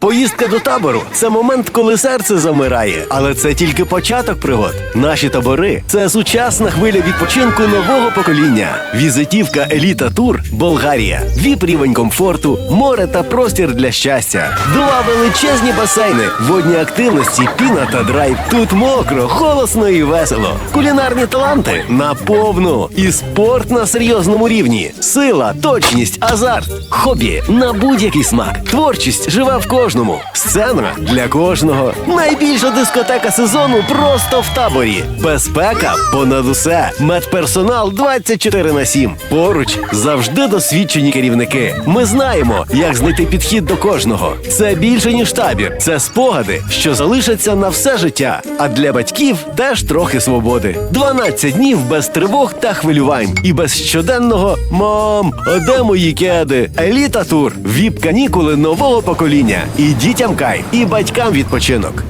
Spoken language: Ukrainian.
Поїздка до табору це момент, коли серце замирає, але це тільки початок пригод. Наші табори це сучасна хвиля відпочинку нового покоління. Візитівка Еліта Тур Болгарія. Віп рівень комфорту, море та простір для щастя. Два величезні басейни, водні активності, піна та драйв. Тут мокро, голосно і весело. Кулінарні таланти на повну. І спорт на серйозному рівні. Сила, точність, азарт, хобі на будь-який смак. Творчість живе в кожному. Сцена для кожного. Найбільша дискотека сезону просто в таборі. Безпека понад усе. Медперсонал 24 на 7. Поруч завжди досвідчені керівники. Ми знаємо, як знайти підхід до кожного. Це більше ніж табір. Це спогади, що залишаться на все життя. А для батьків теж трохи свободи. 12 днів без тривог та хвилювань. І без щоденного мам, а де мої кеди? Еліта тур. Віп канікули нового покоління. І дітям кайф, і батькам відпочинок.